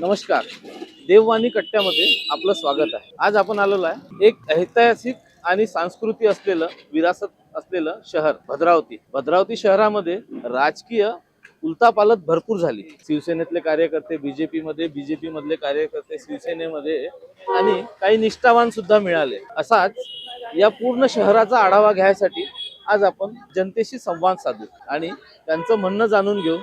नमस्कार. देववाणी कट्ट्यामध्ये आपलं स्वागत आहे. आज आपण आलेलो आहे एक ऐतिहासिक आणि सांस्कृतिक असलेलं विरासत असलेलं शहर भद्रावती. भद्रावती शहरामध्ये राजकीय उलतापालत भरपूर झाली. शिवसेनेतले कार्यकर्ते बीजेपी मध्ये बीजेपी मधले कार्यकर्ते शिवसेनेमध्ये आणि काही निष्ठावान सुद्धा मिळाले. असाच या पूर्ण शहराचा आढावा घ्यायसाठी आज आपण जनतेशी संवाद साधू आणि त्यांचं म्हणणं जाणून घेऊ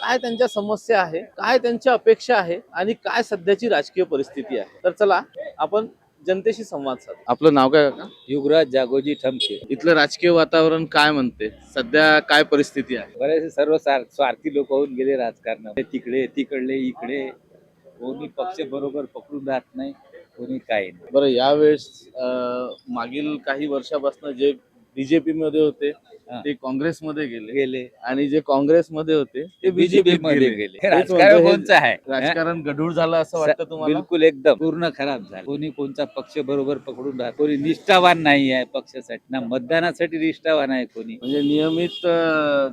काय त्यांच्या समस्या आहे काय त्यांच्या अपेक्षा आहे आणि काय सध्याची राजकीय परिस्थिती आहे. तर चला आपण जनतेशी संवाद साधू. आपलं नाव काय काका? युगराज जागोजी ठमके. इथलं राजकीय वातावरण काय म्हणते? सध्या काय परिस्थिती आहे? बरेचसे सर्व सार- स्वार्थी लोक होऊन गेले राजकारण तिकडे तिकडले इकडे. कोणी पक्ष बरोबर पकडून राहत नाही कोणी काही नाही. बरं यावेळेस अं, मागील काही वर्षापासून जे बीजेपी मध्ये होते. ते काँग्रेसमध्ये गेले. गेले. आणि जे काँग्रेसमध्ये होते ते बीजेपी मध्ये गेले. राजकारण कोणचं आहे? राजकारण गढूळ झालं असं वाटतं तुम्हाला? बिलकुल एकदम. पूर्ण खराब झालं. कोणी कोणता पक्ष बरोबर पकडून राहत कोणी निष्ठावान नाही आहे पक्षासाठी. ना मतदानासाठी निष्ठावान आहे कोणी. म्हणजे नियमित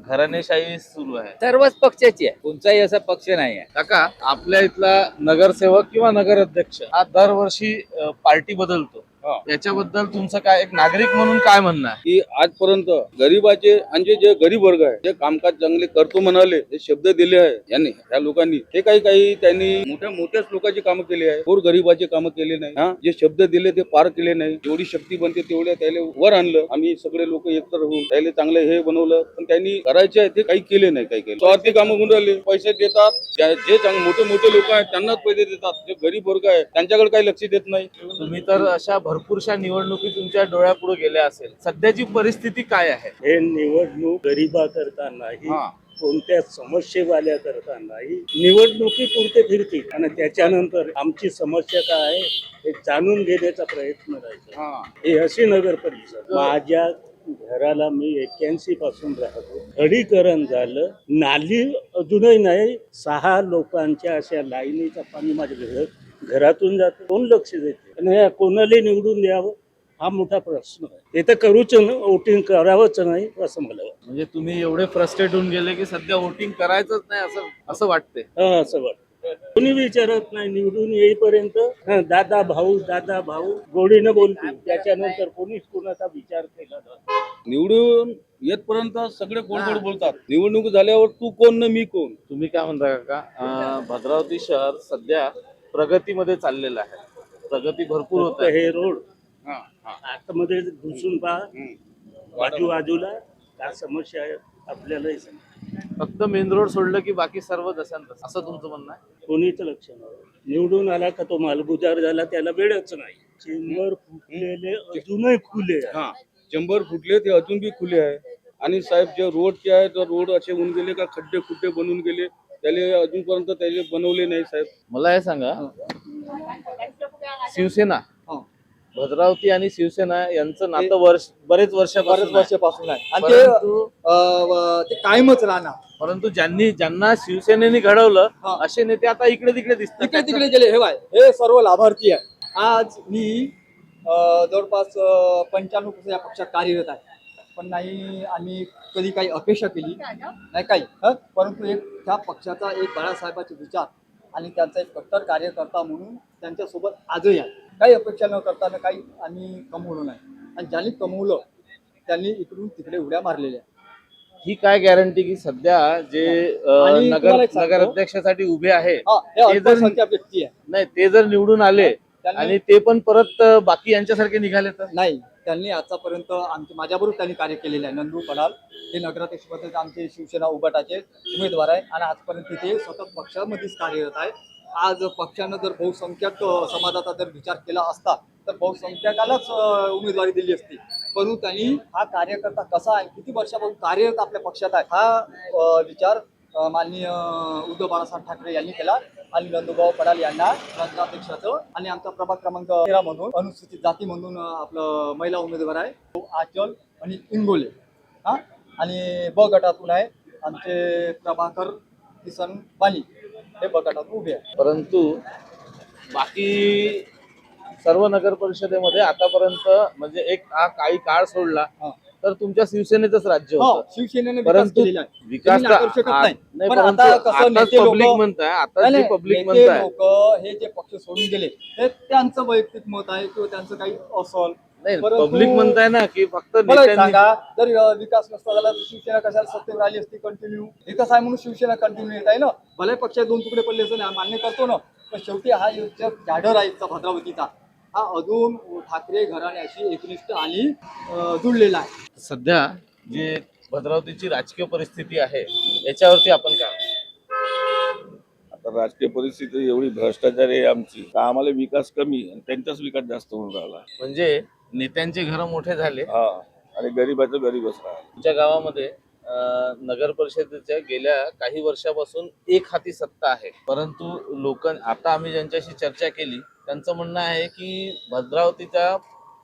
घराणेशाही सुरू आहे. सर्वच पक्षाची आहे. कोणताही असा पक्ष नाही आहे. काका आपल्या इथला नगरसेवक किंवा नगर अध्यक्ष हा दरवर्षी पार्टी बदलतो. याच्याबद्दल तुमचं काय एक नागरिक म्हणून काय म्हणणं आहे? की आजपर्यंत गरिबाचे आणि जे गरीब वर्ग आहे जे कामकाज चांगले करतो म्हणाले जे शब्द दिले आहे यांनी ह्या लोकांनी हे काही काही त्यांनी मोठ्या मोठ्याच लोकांची कामं केली आहे. थोर गरिबाचे कामं केले नाही. हा जे शब्द दिले ते पार केले नाही. जेवढी शक्ती बनते तेवढ्या त्याला वर आणलं. आम्ही सगळे लोक एकत्र होऊन त्याला चांगलं हे बनवलं. पण त्यांनी करायचे आहे ते काही केले नाही काही केले स्वार्थी कामं होऊन राहिले. पैसे देतात. जे मोठे मोठे लोक आहेत त्यांनाच पैसे देतात. जे गरीब वर्ग आहे त्यांच्याकडे काही लक्ष देत नाही. तुम्ही तर अशा भरपूरशा निवडणुकी तुमच्या डोळ्यापुढे गेल्या असेल. सध्याची परिस्थिती काय आहे? हे निवडणूक गरिबाकरता नाही हा. कोणत्या समस्येवाल्या करता नाही निवडणुकीपुरते फिरतील. आणि त्याच्यानंतर आमची समस्या काय आहे हे जाणून घेण्याचा प्रयत्न राहायचा हा. हे अशी नगर परिषद. माझ्या घराला मी एक्क्याऐंशी पासून राहतो. खडीकरण झालं. नाली अजूनही नाही. सहा लोकांच्या अशा लाईनीचं पाणी माझ्या घर घरातून जातं कोण लक्ष देते? आणि कोणाला निवडून द्यावं हा मोठा प्रश्न आहे. हे तर करूच न वोटिंग करावंच नाही असं मला वाटतं. म्हणजे तुम्ही एवढे फ्रस्ट्रेट होऊन गेले की सध्या वोटिंग करायचंच नाही असं असं वाटते हा असं वाटतं कोणी विचारत नाही निवडून येईपर्यंत हा, दादा भाऊ दादा भाऊ गोडीनं बोलतील. त्याच्यानंतर कोणीच कोणाचा विचार केला जात निवडून येतपर्यंत सगळे गोड गोड बोलतात. निवडणूक झाल्यावर तू कोण ना मी कोण? तुम्ही काय म्हणता काका? अं, भद्रावती शहर सध्या प्रगतीमध्ये चाललेलं आहे. प्रगती भरपूर होत आहे. हे रोड आतमध्ये घुसून पहा. बाजू बाजूला काय समस्या आहे आपल्यालाही. फक्त मेन रोड सोडलं की बाकी सर्व दशांत असं तुमचं म्हणणं आहे? कोणीच लक्ष नाही. निवडून आला का तो मालगुजार झाला त्याला वेळच नाही. चेंबर फुटलेले अजूनही खुले. हा चंबर फुटले ते अजून बी खुले आहे. आणि साहेब जे रोडचे आहे तर रोड असे होऊन गेले का खड्डे खुड्डे बनवून गेले? त्याले अजूनपर्यंत त्याले बनवले नाही साहेब. मला हे सांगा. शिवसेना भद्रावती आणि शिवसेना यांचं नातं वर्ष बरेच वर्षापासून बरेच आहे. वर्षापासून आहे. आणि ते परंतु अ, व- ते कायमच राहणार. परंतु ज्यांनी ज्यांना शिवसेनेने घडवलं हा. असे नेते आता इकडे तिकडे दिसतात. तिकडे तिकडे गेले. हे बाय हे सर्व लाभार्थी आहे आज मी अ, जवळपास पंच्याण्णव पर्सेंट या पक्षात कार्यरत आहे. पण नाही आम्ही कधी काही अपेक्षा केली. नाही काही हं? परंतु एक त्या पक्षाचा एक बाळासाहेबाचे विचार आणि त्यांचा एक कट्टर कार्यकर्ता म्हणून त्यांच्यासोबत आजही आहे. काही अपेक्षा न करताना काही आम्ही कमवलं नाही. आणि ज्यांनी कमवलं त्यांनी इकडून तिकडे उड्या मारलेल्या ही काय गॅरंटी की सध्या जे अं, आणि नगर तुम्हाला एक सांगतो. नगर अध्यक्षासाठी उभे आहे हा हे ते जर- अल्पसंख्याक व्यक्ती आहे. नाही ते जर निवडून आले आणि ते पण परत बाकी यांच्यासारखे निघाले तर? नाही त्यांनी आतापर्यंत आमचे माझ्याबरोबर त्यांनी कार्य केलेलं आहे. नंदू पडाल हे नगराध्यक्ष पदाचे आमचे शिवसेना उभाटाचे उमेदवार आहे आणि आजपर्यंत ते सतत पक्षामध्येच कार्यरत आहे. आज पक्षानं जर बहुसंख्याक समाजाचा जर विचार केला असता तर बहुसंख्याकालाच उमेदवारी दिली असती. परंतु त्यांनी हा कार्यकर्ता कसा आहे किती वर्षापासून कार्यरत आपल्या पक्षात आहे हा विचार माननीय उद्धव बाळासाहेब ठाकरे यांनी केला. आणि नंदुभाऊ पडाल यांना नगराध्यक्षाचं आणि आमचा प्रभाग क्रमांक तेरा म्हणून अनुसूचित जाती म्हणून आपलं महिला उमेदवार आहे. तो आचल आणि इंगोले. हा? आणि ब गटातून आहे आमचे प्रभाकर किसन बानी हे ब गटातून उभे आहे. परंतु बाकी सर्व नगर परिषदेमध्ये आतापर्यंत म्हणजे एक हा काही काळ सोडला. तर तुमच्या शिवसेनेचंच राज्य हो होतं. शिवसेनेने विकास परंतु केलेला आहे. विकास तुम्ही नाकारू शकत आ- नाही. नाही पण परंतु आता कसं आताच नेते लोकं- पब्लिक म्हणताय आता जे पब्लिक म्हणताय. लोक हे जे पक्ष सोडून गेले ते त्यांचं वैयक्तिक मत आहे किंवा त्यांचं काही असल. नाही परंतु- पब्लिक म्हणताय ना की फक्त मला एक नेत्यांनी सांगा जर अ, विकास नसता झाला तर शिवसेना कशाला सत्तेवर राहिली असती? कंटिन्यू विकास आहे म्हणून शिवसेना कंटिन्यू येत आहे ना? भले पक्षात दोन तुकडे पडले असं नाही, मान्य करतो ना. पण शेवटी हा जो जाडर आहे इथचा भद्रावतीचा हा अजून ठाकरे घराण्याशी एकनिष्ठ आणि जुळलेला आहे. सध्या जे भद्रावतीची राजकीय परिस्थिती आहे याच्यावरती आपण काय? आता राजकीय परिस्थिती एवढी भ्रष्टाचार आहे आमची. का आम्हाला विकास कमी आणि त्यांचाच विकास जास्त होऊन राहिला. म्हणजे नेत्यांचे घर मोठे झाले. हा आणि गरीबाचं गरीबच राहिला. तुमच्या गावामध्ये अं, नगर परिषदेच्या गेल्या काही वर्षापासून एक हाती सत्ता आहे. परंतु लोक आता आम्ही ज्यांच्याशी चर्चा केली त्यांचं म्हणणं आहे की भद्रावतीच्या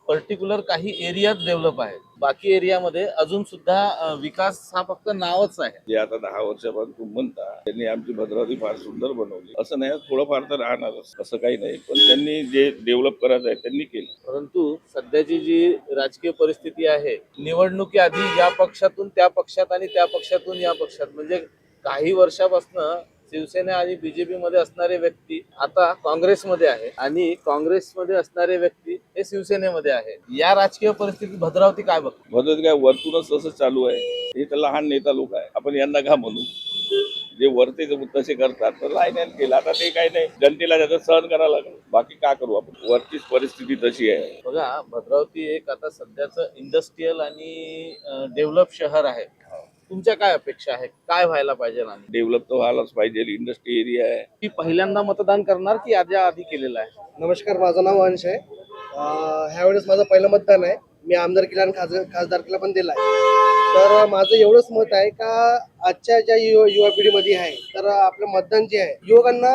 पर्टिक्युलर काही एरियात डेव्हलप आहे बाकी एरियामध्ये अजून सुद्धा विकास हा फक्त नावच आहे. जे आता दहा वर्षापासून तुम्ही म्हणता त्यांनी आमची भद्रावती फार सुंदर बनवली. असं नाही थोडंफार तर राहणारच असं. काही नाही पण त्यांनी जे डेव्हलप करायचं आहे त्यांनी केलं. परंतु सध्याची जी राजकीय परिस्थिती आहे निवडणुकी आधी या पक्षातून त्या पक्षात आणि त्या पक्षातून या पक्षात म्हणजे काही वर्षापासून शिवसेना आणि बीजेपी मध्ये असणारे व्यक्ती आता काँग्रेसमध्ये आहे. आणि काँग्रेसमध्ये असणारे व्यक्ती हे शिवसेनेमध्ये आहे. या राजकीय परिस्थितीत भद्रावती काय बघतो? भद्रावती काय वरतूनच तसं चालू आहे. हे तर लहान नेता लोक आहे. आपण यांना का म्हणू जे वरते तसे करतात तर लाईन केलं. आता ते काही नाही. जनतेला त्याचं सहन करावं लागेल. बाकी का करू आपण? वरचीच परिस्थिती तशी आहे. बघा भद्रावती एक आता सध्याचं इंडस्ट्रीयल आणि डेव्हलप शहर आहे. तुमच्या काय अपेक्षा आहे? काय व्हायला पाहिजे आणि? डेव्हलप तर व्हायलाच पाहिजे. इंडस्ट्री एरिया आहे. की पहिल्यांदा मतदान करणार की याच्या आधी केलेलं आहे? नमस्कार माझं नाव अंश आहे. अं, ह्यावेळेस माझं पहिलं मतदान आहे. मी आमदारकीला आणि खासदार खासदारकीला पण दिला आहे. तर माझं एवढंच मत आहे का आजच्या ज्या युवा युवा पिढीमध्ये आहे तर आपलं मतदान जे आहे युवकांना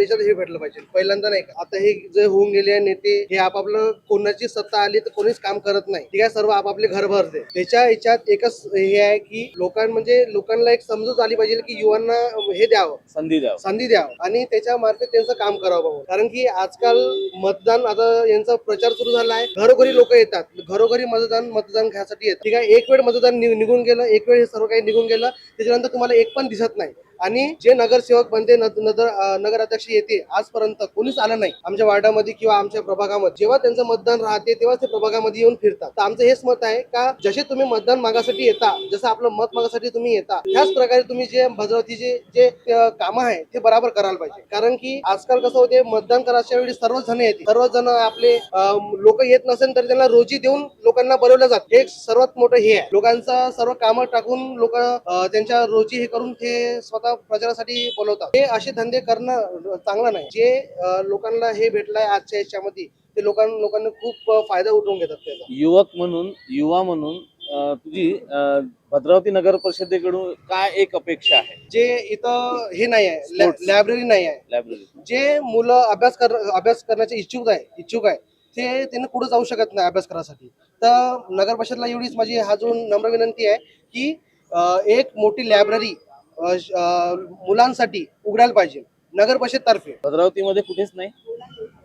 याच्यात हे भेटलं पाहिजे. पहिल्यांदा नाही का आता हे जे होऊन गेले आहे नेते हे आपापलं कोणाची सत्ता आली तर कोणीच काम करत नाही. ठीक आहे सर्व आपापले घर भरते. त्याच्या याच्यात एकच हे आहे की लोकां म्हणजे लोकांना एक समजूत आली पाहिजे की युवांना हे द्यावं. संधी द्यावं. संधी द्यावं. आणि त्याच्या मार्फत त्यांचं काम करावं बाबा. कारण की आजकाल मतदान आता यांचा प्रचार सुरू झाला आहे. घरोघरी लोक येतात. घरोघरी मतदान मतदान घ्यायसाठी येतात. ठीक आहे एक वेळ मतदान निघून गेलं एक वेळ हे सर्व काही निघून गेलं. त्याच्यानंतर तुम्हाला एक पण दिसत नाही. आणि जे नगरसेवक बनते नगर नगराध्यक्ष येते आजपर्यंत कोणीच आलं नाही. आमच्या वार्डामध्ये किंवा आमच्या प्रभागामध्ये. जेव्हा त्यांचं मतदान राहते तेव्हा ते प्रभागामध्ये येऊन फिरतात. तर आमचं हेच मत आहे का जसे तुम्ही मतदान मागासाठी येता जसं आपलं मत मागासाठी तुम्ही येता त्याच प्रकारे तुम्ही जे भद्रावतीचे जे कामं आहे ते बराबर करायला पाहिजे. कारण की आजकाल कसं होते मतदान करायच्या वेळी सर्वच जण येते सर्वच जण आपले लोक येत नसेल तर त्यांना रोजी देऊन लोकांना बोलवलं जात. हे एक सर्वात मोठं हे आहे. लोकांचं सर्व कामं टाकून लोक त्यांच्या रोजी हे करून ते स्वतः प्रचारासाठी बोलवतात. हे असे धंदे करणं चांगलं नाही. जे लोकांना हे भेटलंय आजच्या याच्यामध्ये ते लोकांना लोकांना खूप फायदा उठवून घेतात त्याचा. युवक म्हणून युवा म्हणून तुझी भद्रावती नगर परिषदेकडून काय एक अपेक्षा आहे? जे इथं हे नाही आहे. लायब्ररी नाही आहे. लायब्ररी जे मुलं अभ्यास कर अभ्यास करण्याचे इच्छुक आहे इच्छुक आहे ते त्यांना पुढे जाऊ शकत नाही अभ्यास करायसाठी. तर नगर परिषदला एवढीच माझी हा जो नम्र विनंती आहे की एक मोठी लायब्ररी मुलांसाठी उघडायला पाहिजे नगर परिषद तर्फे भद्रावतीमध्ये कुठेच नाही.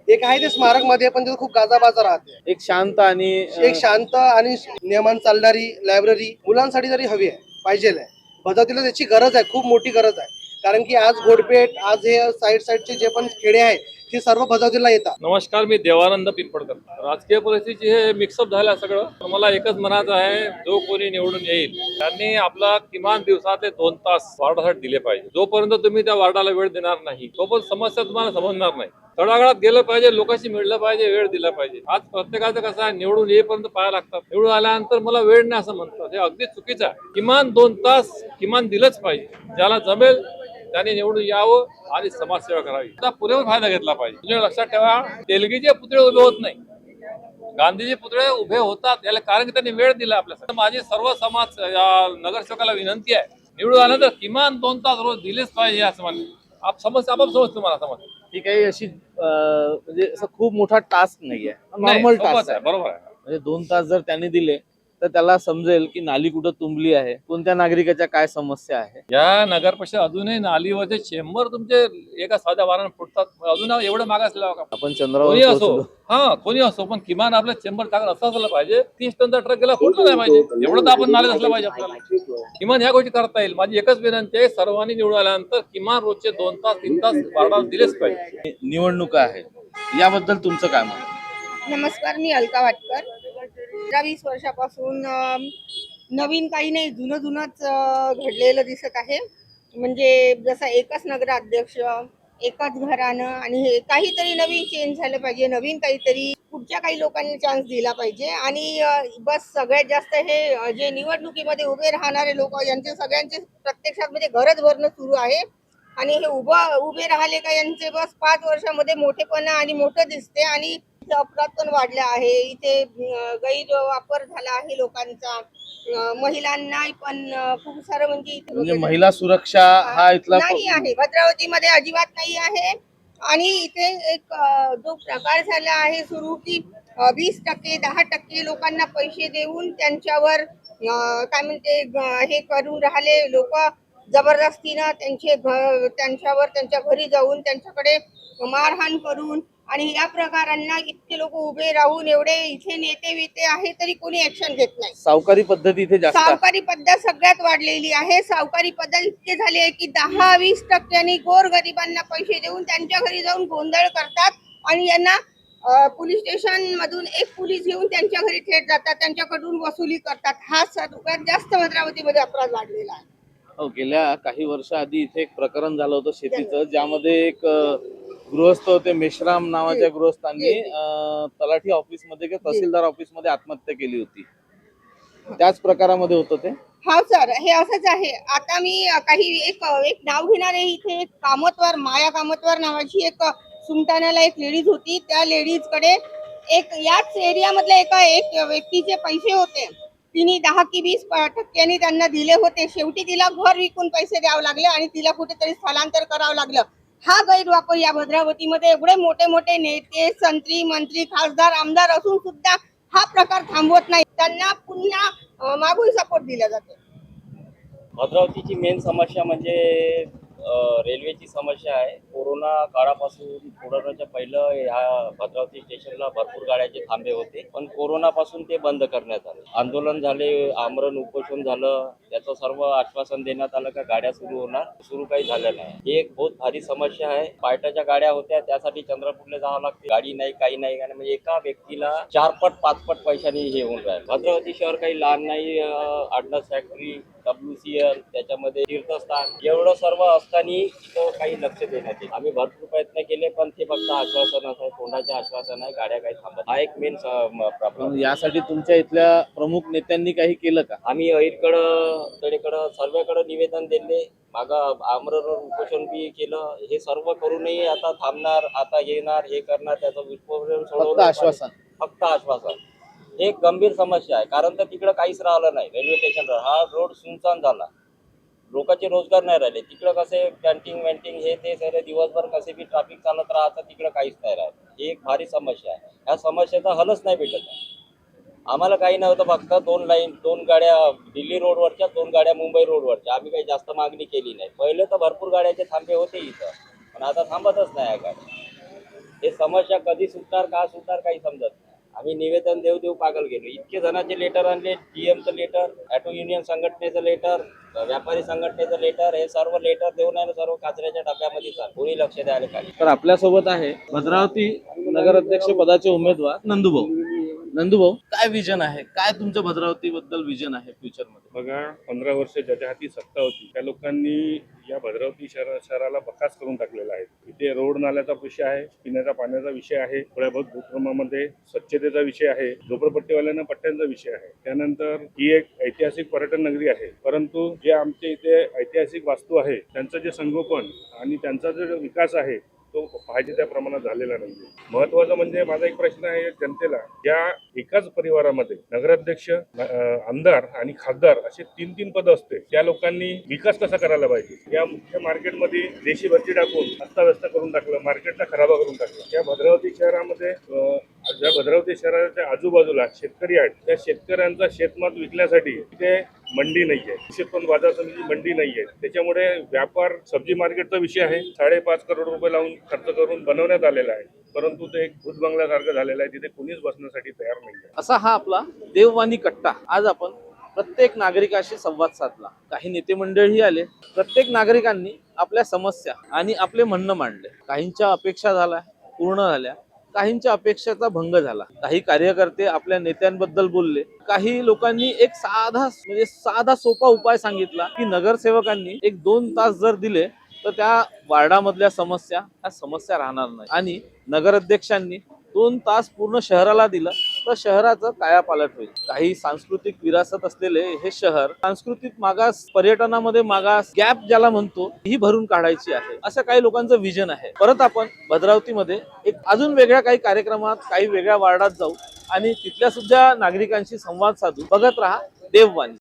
एक आहे ते स्मारकमध्ये पण तिथं खूप गाजाबाजा राहते. एक शांत आणि एक शांत आणि नियमान चालणारी लायब्ररी मुलांसाठी तरी हवी आहे पाहिजे आहे भद्रावतीला त्याची गरज आहे खूप मोठी गरज आहे. कारण की आज गोडपेठ आज हे साईड साईडचे जे पण खेडे आहेत हे सर्व भद्रावतीला येतात. नमस्कार मी देवानंद पिंपळकर. राजकीय परिस्थिती हे मिक्सअप झालं सगळं. मला एकच म्हणायचं आहे जो कोणी निवडून येईल त्यांनी आपला किमान दिवसातले दोन तास वार्डासाठी दिले पाहिजे. जोपर्यंत तुम्ही त्या वार्डाला वेळ देणार नाही तोपर्यंत समस्या तुम्हाला समजणार नाही. तळागाळात गेलं पाहिजे लोकांशी मिळलं पाहिजे वेळ दिला पाहिजे. आज प्रत्येकाचं कसं आहे निवडून येईपर्यंत पाया लागतात. निवडून आल्यानंतर मला वेळ नाही असं म्हणतात. हे अगदी चुकीचं आहे. किमान दोन तास किमान दिलंच पाहिजे. ज्याला जमेल त्याने निवडून यावं आणि समाजसेवा करावी. त्याचा पुरेपूर फायदा घेतला पाहिजे. तुम्ही लक्षात ठेवा तेलगीचे पुतळे उभे होत नाही. गांधीजी पुतळे उभे होतात याला कारण की त्यांनी वेळ दिला आपल्यासाठी. माझी सर्व समाज या नगरसेवकाला विनंती आहे निवडून आल्यानंतर किमान दोन तास रोज दिलेच पाहिजे असं म्हणणे आप समज आपाप समज तुम्हाला समज ती काही अशी म्हणजे असं खूप मोठा टास्क नाहीये. नॉर्मल टास्क आहे. बरोबर आहे. म्हणजे दोन तास जर त्यांनी दिले तर त्याला समजेल की नाली कुठं तुंबली आहे. कोणत्या नागरिकाच्या काय समस्या आहे? या नगर परिषद अजूनही नालीवरचे चेंबर तुमचे एका साध्या वारानं फुटतात. अजून एवढं मागासलेला का? आपण चंद्रावर कोणी असो. हा कोणी असो पण किमान आपलं चेंबर चांगलं असं असलं पाहिजे. तीस टनचा ट्रक गेला फुटलं नाही पाहिजे. एवढं तर आपण नालेत असलं पाहिजे आपल्याला. किमान ह्या गोष्टी करता येईल. माझी एकच विनंती आहे सर्वांनी निवडून आल्यानंतर किमान रोजचे दोन तास तीन तास वारडाला दिलेच पाहिजे. निवडणुका आहेत. याबद्दल तुमचं काय मत? आहे? नमस्कार मी अलका वाटकर. पंधरा वीस वर्षापासून नवीन काही नाही जुनं जुनंच घडलेलं दिसत आहे. म्हणजे जसं एकच नगराध्यक्ष एकाच घरानं आणि हे काहीतरी नवीन चेंज झालं पाहिजे नवीन काहीतरी पुढच्या काही लोकांनी चान्स दिला पाहिजे. आणि बस सगळ्यात जास्त हे जे निवडणुकीमध्ये उभे राहणारे लोक यांचे सगळ्यांचे प्रत्यक्षात म्हणजे घरच भरणं सुरू आहे. आणि हे उभं उभे राहिले का यांचे बस पाच वर्षामध्ये मोठेपणा आणि मोठं दिसते. आणि इथे अपराध पण वाढला आहे. इथे गैरवापर झाला आहे लोकांचा. महिलांना पण खूप सारं म्हणजे इथे म्हणजे महिला सुरक्षा हा इथला नाही आहे. भद्रावतीमध्ये अजिबात नाही आहे. आणि इथे एक जो प्रकार झाला आहे सुरू की वीस टक्के दहा टक्के लोकांना पैसे देऊन त्यांच्यावर काय म्हणते हे करून राहिले. लोक जबरदस्तीनं त्यांचे घ त्यांच्यावर त्यांच्या घरी जाऊन त्यांच्याकडे मारहाण करून आणि या प्रकारांना इतके लोक उभे राहून एवढे इथे नेते विते आहे तरी कोणी ऍक्शन घेत नाही. सावकारी पद्धती इथे जास्त आहे. सावकारी पद्धत सगळ्यात वाढलेली आहे. सावकारी पद्धत इतके झाले आहे की दहा वीस टक्क्यांनी गोर गरिबांना पैसे देऊन त्यांच्या घरी जाऊन गोंधळ करतात आणि यांना अं, पोलीस स्टेशन मधून एक पोलीस येऊन त्यांच्या घरी थेट जातात. त्यांच्याकडून वसुली करतात. हा सगळ्यात जास्त भद्रावतीमध्ये अपराध वाढलेला आहे. गेल्या काही वर्ष आधी इथे एक प्रकरण झालं होतं शेतीचं ज्यामध्ये एक गृहस्थ होते मेश्राम नावाच्या गृहस्थांनी तलाठी ऑफिसमध्ये किंवा तहसीलदार ऑफिसमध्ये आत्महत्या केली होती. त्याच प्रकारामध्ये होतं ते? हा सर. हे असंच आहे. आता मी काही एक एक नाव घेणार आहे. इथे एक कामतवर माया कामतवर नावाची एक सुमटाण्याला एक लेडीज होती. त्या लेडीजकडे एक याच एरियामधल्या एका एक व्यक्तीचे पैसे होते. तिने दहा की वीस टक्क्यांनी त्यांना दिले होते. शेवटी तिला घर विकून पैसे द्यावे लागले आणि तिला कुठेतरी स्थलांतर करावं लागलं. हा गैरवापर या भद्रावतीमध्ये एवढे मोठे मोठे नेते संत्री मंत्री खासदार आमदार असून सुद्धा हा प्रकार थांबवत नाही. त्यांना पुन्हा मागून सपोर्ट दिला जातो. भद्रावतीची मेन समस्या म्हणजे रेल्वेची समस्या आहे. कोरोना काळापासून कोरोनाच्या पहिलं ह्या भद्रावती स्टेशनला भरपूर गाड्याचे थांबे होते. पण कोरोनापासून ते बंद करण्यात आले. आंदोलन झाले आमरण उपोषण झालं. त्याचं सर्व आश्वासन देण्यात आलं का गाड्या सुरू होणार? सुरू काही झालं नाही. ही एक बहुत भारी समस्या आहे. पायटाच्या गाड्या होत्या त्यासाठी चंद्रपूरला जावं लागते. गाडी नाही काही नाही. आणि म्हणजे एका व्यक्तीला चार पट पाच पट पैशांनी हे होऊन राहील. भद्रावती शहर काही लहान नाही आडनस फॅक्टरी डब्ल्यूसीएल त्याच्यामध्ये तीर्थस्थान एवढं सर्व असताना इथं काही लक्ष देण्यात येईल आम्ही भरपूर प्रयत्न केले पण ते फक्त आश्वासनच आहे तोंडाचे आश्वासन आहे गाड्या काही थांबत हा एक मेन प्रॉब्लेम यासाठी तुमच्या इथल्या प्रमुख नेत्यांनी काही केलं का? आम्ही अहिरकडं तडेकडं सर्वेकडं निवेदन दिले. मागं आमरण उपोषण बी केलं. हे सर्व करूनही आता थांबणार आता येणार हे करणार त्याचं आश्वासन. फक्त आश्वासन. एक गंभीर समस्या आहे. कारण तर तिकडं काहीच राहिलं नाही. रेल्वे स्टेशनवर. हा रोड सुनसान झाला. लोकांचे रोजगार नाही राहिले. तिकडं कसे कॅन्टीन वॅन्टीन हे ते सगळे दिवसभर कसे बी ट्रॅफिक चालत राहतं तिकडं काहीच नाही राहत. ही एक भारी समस्या आहे. ह्या समस्येचा हलच नाही भेटत आम्हाला काही नव्हतं फक्त दोन लाईन दोन गाड्या दिल्ली रोडवरच्या दोन गाड्या मुंबई रोडवरच्या. आम्ही काही जास्त मागणी केली नाही. पहिले तर भरपूर गाड्याचे थांबे होते इथं. पण आता थांबतच नाही या गाड्या. हे समस्या कधी सुटणार का सुटणार काही समजत नाही. आम्ही निवेदन देऊ देऊ पागल गेलो. इतके जणांचे लेटर आणले डीएमचं लेटर ऑटो युनियन संघटनेचं लेटर व्यापारी संघटनेचं लेटर हे सर्व लेटर देऊन आहे सर्व कचऱ्याच्या डब्यामध्ये कोणी लक्ष द्यायला पाहिजे तर आपल्यासोबत आहे भद्रावती नगराध्यक्ष पदाचे उमेदवार नंदुभाऊ. नंदुभाऊ काय विजन आहे? काय तुमचं भद्रावती बद्दल विजन आहे फ्युचरमध्ये? बघा पंधरा वर्ष ज्याच्या हाती सत्ता होती त्या लोकांनी या भद्रावती शहरा शहराला बकास करून टाकलेला आहे. इथे रोड नाल्याचा विषय आहे पिण्याचा पाण्याचा विषय आहे थोड्या बहुत भूक्रमामध्ये स्वच्छतेचा विषय आहे झोपडपट्टीवाल्यांना पट्ट्यांचा विषय आहे. त्यानंतर ही एक ऐतिहासिक पर्यटन नगरी आहे. परंतु जे आमचे इथे ऐतिहासिक वास्तू आहे त्यांचं जे संगोपन आणि त्यांचा जो विकास आहे तो पाहिजे त्या प्रमाणात झालेला नाही महत्वाचं म्हणजे माझा एक प्रश्न आहे जनतेला या एकाच परिवारामध्ये नगराध्यक्ष आमदार आणि खासदार असे तीन तीन पद असते त्या लोकांनी विकास कसा करायला पाहिजे? या मुख्य मार्केटमध्ये देशी भरती टाकून अस्ताव्यस्त करून टाकलं मार्केटला खराबा करून टाकलं. या भद्रावती शहरामध्ये ज्या भद्रावती शहराच्या आजूबाजूला शेतकरी आहेत त्या शेतकऱ्यांचा शेतमाल विकण्यासाठी तिथे मंडी नाही आहे. शेतपण बाजार समिती मंडी नाही आहे. त्याच्यामुळे व्यापार सब्जी मार्केटचा विषय आहे. साडेपाच करोड रुपये लावून खर्च करून बनवण्यात आलेला आहे. परंतु ते एक भूत बंगल्यासारखं झालेलं आहे तिथे कुणीच बसण्यासाठी तयार नाही आहे. असा हा आपला देववाणी कट्टा. आज आपण प्रत्येक नागरिकाशी संवाद साधला. काही नेते मंडळही आले. प्रत्येक नागरिकांनी आपल्या समस्या आणि आपले म्हणणं मांडले. काहींच्या अपेक्षा झाल्या पूर्ण झाल्या. काहींच्या अपेक्षेचा भंग झाला. काही कार्यकर्ते आपल्या नेत्यांबद्दल बोलले. काही लोकांनी एक साधा म्हणजे साधा सोपा उपाय सांगितला की नगरसेवकांनी एक दोन तास जर दिले तर त्या वार्डामधल्या समस्या ह्या समस्या राहणार नाही. आणि नगराध्यक्षांनी दोन तास पूर्ण शहराला दिलं तर शहराचं कायापालट होईल. काही सांस्कृतिक विरासत असलेले हे शहर सांस्कृतिक मागास पर्यटनामध्ये मागास गॅप ज्याला म्हणतो ही भरून काढायची आहे. असं काही लोकांचं विजन आहे. परत आपण भद्रावतीमध्ये एक अजून वेगळ्या काही कार्यक्रमात काही वेगळ्या वार्डात जाऊ आणि तिथल्या सुद्धा नागरिकांशी संवाद साधू. बघत राहा देववाणी.